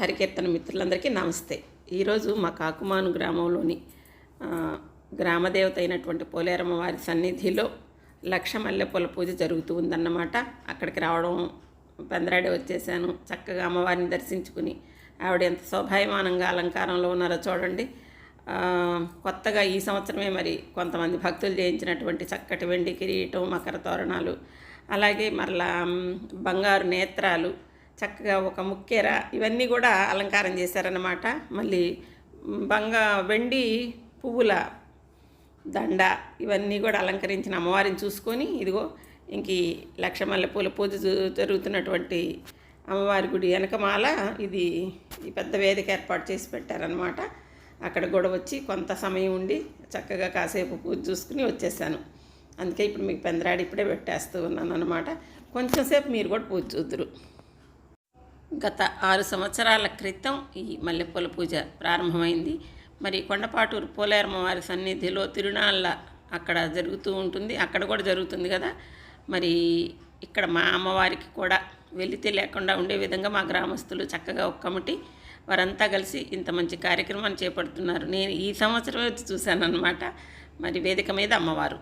హరికీర్తన మిత్రులందరికీ నమస్తే. ఈరోజు మా కాకుమాను గ్రామంలోని గ్రామదేవత అయినటువంటి పోలేరమ్మ వారి సన్నిధిలో లక్ష మల్లెపూల పూజ జరుగుతూ ఉందన్నమాట. అక్కడికి రావడం పెందరాడి వచ్చేసాను చక్కగా అమ్మవారిని దర్శించుకుని ఆవిడ ఎంత శోభాయమానంగా అలంకారంలో ఉన్నారో చూడండి. కొత్తగా ఈ సంవత్సరమే మరి కొంతమంది భక్తులు చేయించినటువంటి చక్కటి వెండి కిరీటం మకర తోరణాలు అలాగే మరలా బంగారు నేత్రాలు చక్కగా ఒక ముక్కెర ఇవన్నీ కూడా అలంకారం చేశారన్నమాట. మళ్ళీ బంగా వెండి పువ్వుల దండ ఇవన్నీ కూడా అలంకరించిన అమ్మవారిని చూసుకొని ఇదిగో ఇంక లక్షమల్ల పూల పూజ జరుగుతున్నటువంటి అమ్మవారి గుడి వెనకమాల ఇది ఈ పెద్ద వేదిక ఏర్పాటు చేసి పెట్టారనమాట అక్కడ కూడా వచ్చి కొంత సమయం ఉండి చక్కగా కాసేపు పూజ చూసుకుని వచ్చేసాను. అందుకే ఇప్పుడు మీకు పెందరాడి ఇప్పుడే పెట్టేస్తూ ఉన్నాను అనమాట కొంచెం సేపు మీరు కూడా పూజ చూద్దరు. గత ఆరు సంవత్సరాల క్రితం ఈ మల్లెపూల పూజ ప్రారంభమైంది. మరి కొండపాటూరు పోలేరమ్మ వారి సన్నిధిలో తిరునాళ్ళ అక్కడ జరుగుతూ ఉంటుంది. అక్కడ కూడా జరుగుతుంది కదా? మరి ఇక్కడ మా అమ్మవారికి కూడా వెళితే లేకుండా ఉండే విధంగా మా గ్రామస్తులు చక్కగా ఒక కమిటీ వారంతా కలిసి ఇంత మంచి కార్యక్రమాన్ని చేపడుతున్నారు. నేను ఈ సంవత్సరం వచ్చి చూశాను అనమాట మరి వేదిక మీద అమ్మవారు.